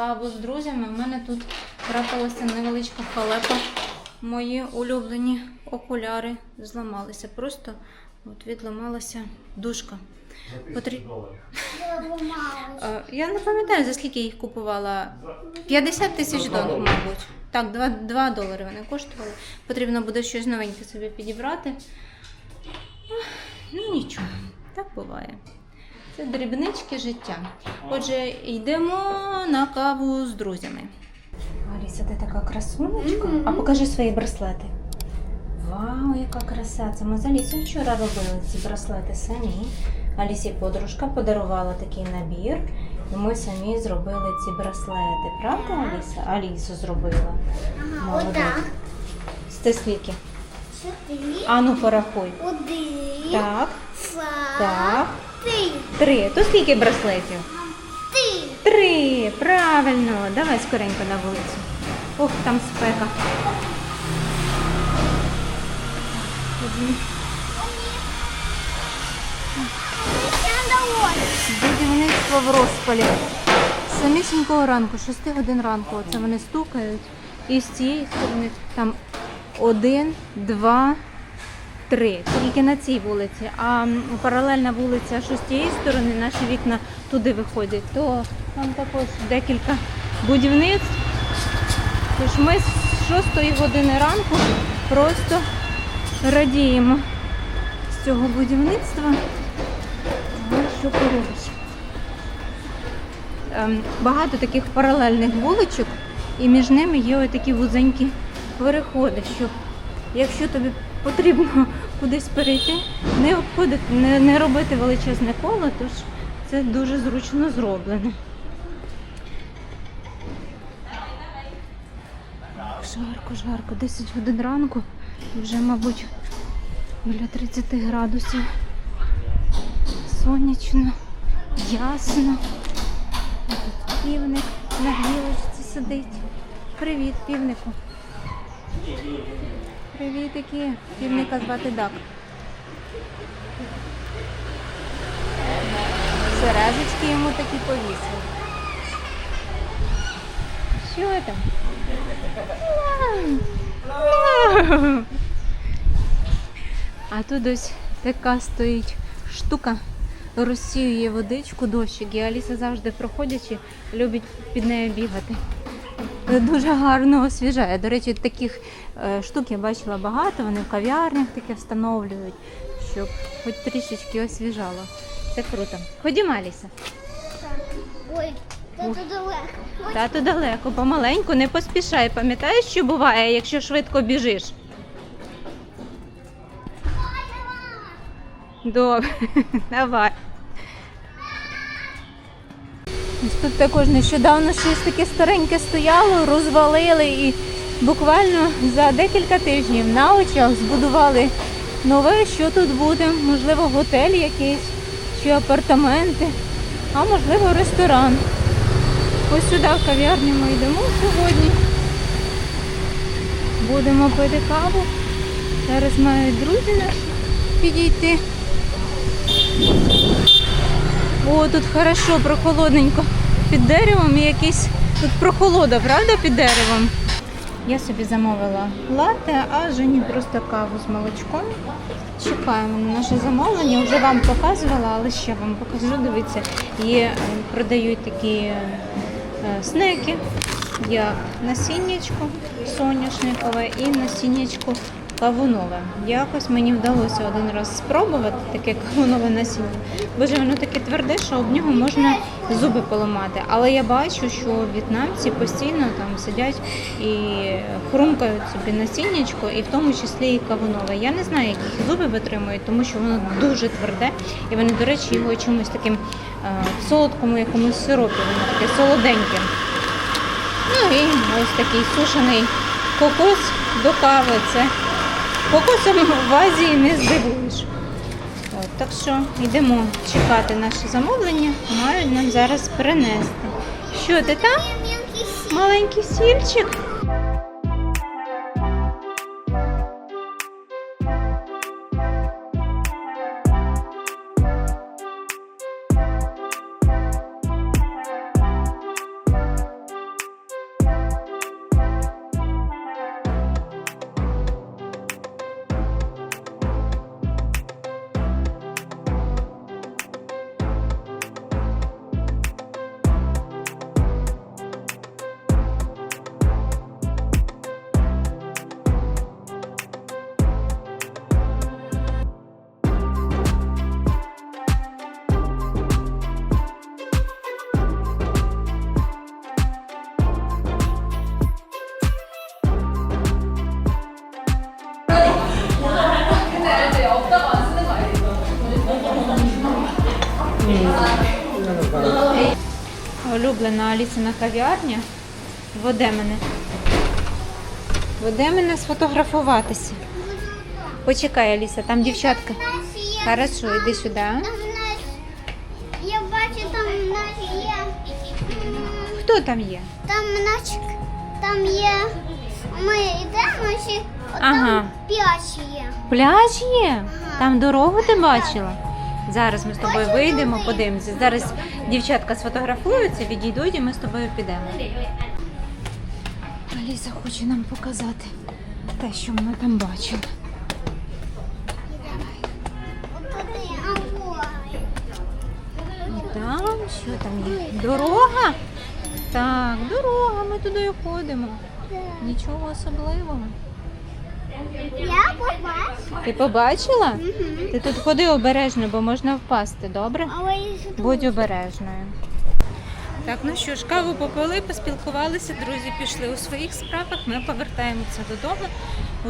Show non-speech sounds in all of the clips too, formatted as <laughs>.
На каву з друзями. У мене тут трапилася невеличка халепа. Мої улюблені окуляри зламалися. Просто от відламалася дужка. Потрі... Е, Я не пам'ятаю, за скільки я їх купувала. 50 тисяч доларів, мабуть. Так, 2, 2 долари вони коштували. Потрібно буде щось новеньке собі підібрати. Ну нічого, так буває. Це дрібнички життя. Отже, йдемо на каву з друзями. Аліса, ти така красунечка. А покажи свої браслети. Вау, яка краса! Це ми з Алісою вчора робили ці браслети самі. Алісі подружка подарувала такий набір, і ми самі зробили ці браслети. Правда, Аліса? Алісу зробила. Молодець. Отак. Це скільки? Чотири. Ану, порахуй. Один. Так, Два. так. Три. Три. То скільки браслетів? Три. Три. Правильно. Давай скоренько на вулицю. Ох, там спека. Довольна. Будівництво в розпалі. Самісінького ранку, 6 годин ранку. Оце вони стукають. І з цієї сторони там один, два, три. Тільки на цій вулиці. А паралельна вулиця, що з тієї сторони, наші вікна туди виходять, то там також декілька будівництв. Тож ми з 6 години ранку просто радіємо з цього будівництва. Що поробиш? Ем, Багато таких паралельних вуличок, і між ними є такі вузенькі переходи, щоб якщо тобі потрібно кудись перейти, не обходити, не, не робити величезне коло, тож це дуже зручно зроблено. Жарко, жарко, 10 годин ранку, вже, мабуть, біля 30 градусів. Сонячно, ясно. Тут півник на гілочці сидить. Привіт, півнику. Привітики. Півника звати Дак. Сережечки йому такі повісили. Що там? А тут ось така стоїть штука, розсіює водичку, дощик, і Аліса завжди проходячи, любить під нею бігати. Дуже гарно освіжає. До речі, таких е, штук я бачила багато, вони в кав'ярнях таке встановлюють, щоб хоч трішечки освіжало. Це круто. Ходімо, Аліса. Ой, тут далеко. Ой, Тато далеко, помаленьку, не поспішай. Пам'ятаєш, що буває, якщо швидко біжиш? Добре, <laughs> давай. Тут також нещодавно щось таке стареньке стояло, розвалили і буквально за декілька тижнів на очах збудували нове, що тут буде, можливо, готель якийсь чи апартаменти, а можливо ресторан. Ось сюди в кав'ярню ми йдемо сьогодні. Будемо пити каву. Зараз мають друзі наші підійти. О, тут хорошо, прохолодненько. Під деревом і якийсь тут прохолода, правда, під деревом? Я собі замовила латте, а Жені просто каву з молочком. Чекаємо на наше замовлення. Вже вам показувала, але ще вам покажу. Дивіться, є, е, продають такі е, снеки, як насіннячко соняшникове і насіннячко кавунове. Якось мені вдалося один раз спробувати таке кавунове <laughs> насіння. Боже, воно таке тверде, що об нього можна зуби поламати. Але я бачу, що в'єтнамці постійно там сидять і хрумкають собі насіннячко, і в тому числі і кавунове. Я не знаю, як їх зуби витримують, тому що воно дуже тверде, і вони, до речі, його чимось таким е, в солодкому якомусь сиропі, воно таке солоденьке. Ну і ось такий сушений кокос до кави. Це кокосом в Азії не здивуєш. От, так що йдемо чекати наше замовлення, мають нам зараз принести. Що ти там? Маленький сільчик. Улюблена Алісина кав'ярня. Веде мене. Веде мене сфотографуватися. Почекай, Аліса, там дівчатка. Хорошо, йди сюди. Я бачу, там в нас є. Хто там є? Там в там є. Ми йдемо ще, Ага. там п'ять є. Пляж є? Ага. Там дорогу ти бачила? Зараз ми з тобою вийдемо, подивимося. Зараз дівчатка сфотографуються, відійдуть і ми з тобою підемо. Аліса хоче нам показати те, що ми там бачили. Там що там є? Дорога? Так, дорога, ми туди ходимо. Нічого особливого. Я побачила. Ти побачила? Мгм. Ти тут ходи обережно, бо можна впасти, добре? Але я ж тут. Будь обережною. Так, ну що ж, каву попили, поспілкувалися, друзі пішли у своїх справах. Ми повертаємося додому.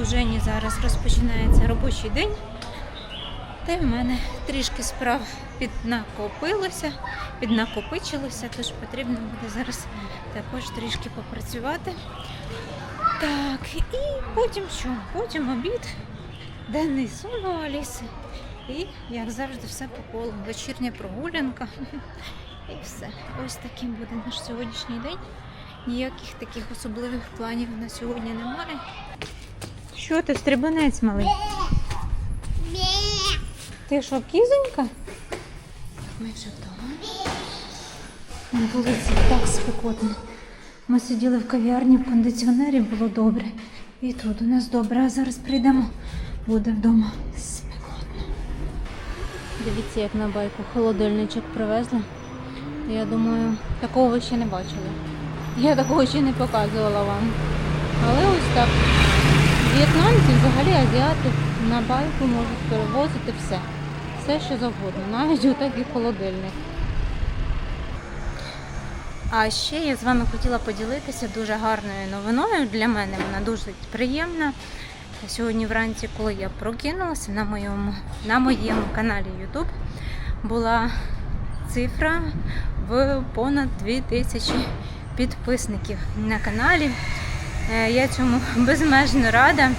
У Жені зараз розпочинається робочий день. Та й в мене трішки справ піднакопилося, піднакопичилося, тож потрібно буде зараз також трішки попрацювати. Так, і потім що? Потім обід, денний сон у Аліси. І, як завжди, все по колу. Вечірня прогулянка. І все. Ось таким буде наш сьогоднішній день. Ніяких таких особливих планів на сьогодні немає. Що ти, стрибунець малий? Ти що, кізонька? Ми вже вдома. На вулиці так спекотно. Ми сиділи в кав'ярні в кондиціонері, було добре. І тут у нас добре, а зараз прийдемо. Буде вдома спекотно. Дивіться, як на байку холодильничок привезли. Я думаю, такого ви ще не бачили. Я такого ще не показувала вам. Але ось так. В'єтнамці, взагалі азіати на байку можуть перевозити все. Все, що завгодно, навіть отак і холодильник. А ще я з вами хотіла поділитися дуже гарною новиною. Для мене вона дуже приємна. Сьогодні вранці, коли я прокинулася на моєму, на моєму каналі YouTube, була цифра в понад 2000 підписників на каналі. Е, Я цьому безмежно рада.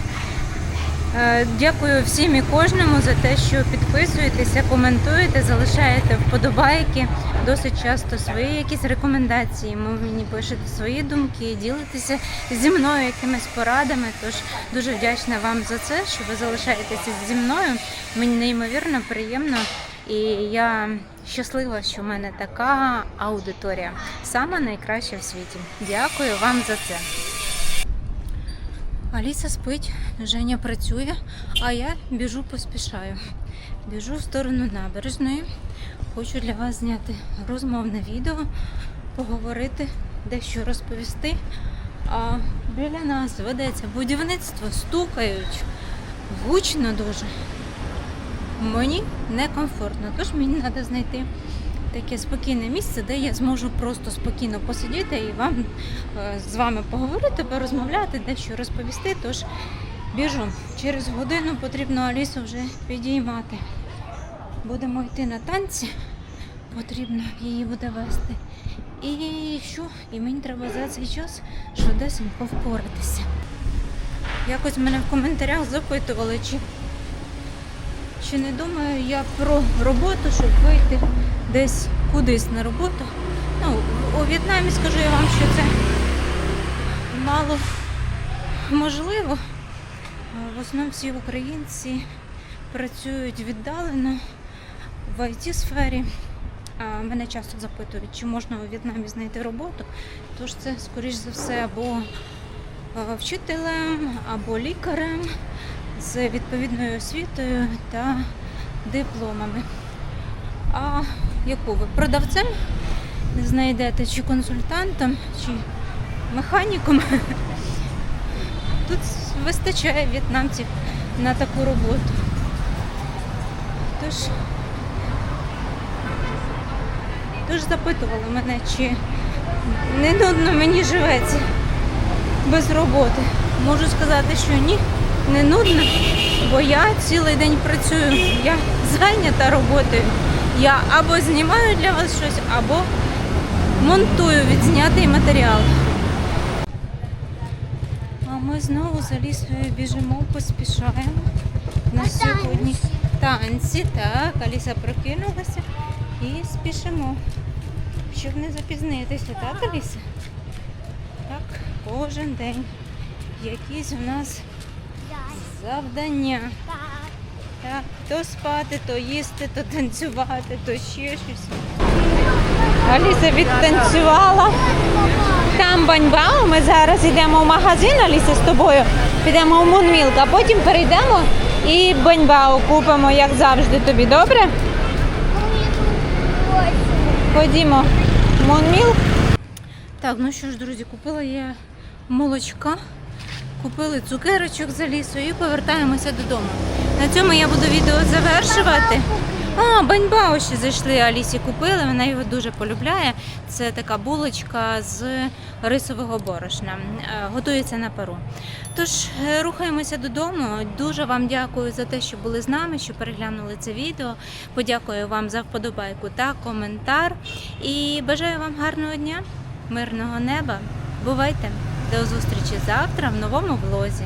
Е, Дякую всім і кожному за те, що підписуєтеся, коментуєте, залишаєте вподобайки. Досить часто свої якісь рекомендації. Мені пишете свої думки, ділитеся зі мною якимись порадами. Тож дуже вдячна вам за це, що ви залишаєтеся зі мною. Мені неймовірно приємно. І я щаслива, що в мене така аудиторія. Сама найкраща в світі. Дякую вам за це. Аліса спить, Женя працює, а я біжу поспішаю. Біжу в сторону набережної. Хочу для вас зняти розмовне відео, поговорити, дещо розповісти. А біля нас ведеться будівництво, стукають гучно дуже. Мені некомфортно, тож мені треба знайти таке спокійне місце, де я зможу просто спокійно посидіти і вам е, з вами поговорити, порозмовляти, дещо розповісти. Тож біжу. Через годину потрібно Алісу вже підіймати. Будемо йти на танці, потрібно її буде вести. І що? І мені треба за цей час швидесенько впоратися. Якось мене в коментарях запитували, чи, чи не думаю я про роботу, щоб вийти десь кудись на роботу. Ну, у В'єтнамі скажу я вам, що це мало можливо. В основному всі українці працюють віддалено в it сфері. Мене часто запитують, чи можна у В'єтнамі знайти роботу. Тож це, скоріш за все, або вчителем, або лікарем з відповідною освітою та дипломами. А яку ви продавцем знайдете, чи консультантом, чи механіком? <laughs> Тут вистачає в'єтнамців на таку роботу. Тож, тож запитували мене, чи не нудно мені живеться без роботи. Можу сказати, що ні, не нудно, бо я цілий день працюю. Я зайнята роботою. Я або знімаю для вас щось, або монтую відзнятий матеріал. А ми знову за лісою біжимо, поспішаємо. На сьогодні танці, так, Аліса прокинулася і спішимо, щоб не запізнитися, так, Аліса? Так, кожен день якісь у нас завдання. Так, то спати, то їсти, то танцювати, то ще щось. Аліса відтанцювала. Там баньбау, ми зараз йдемо в магазин, Аліса, з тобою. Підемо в Мунмілк, а потім перейдемо і баньбау купимо, як завжди тобі, добре? Ходімо в Мунмілк. Так, ну що ж, друзі, купила я молочка, купили цукерочок за лісою і повертаємося додому. На цьому я буду відео завершувати. А, баньбао ще зайшли, Алісі купили, вона його дуже полюбляє. Це така булочка з рисового борошна. Е, Готується на пару. Тож е, рухаємося додому. Дуже вам дякую за те, що були з нами, що переглянули це відео. Подякую вам за вподобайку та коментар. І бажаю вам гарного дня, мирного неба. Бувайте! До зустрічі завтра в новому влозі.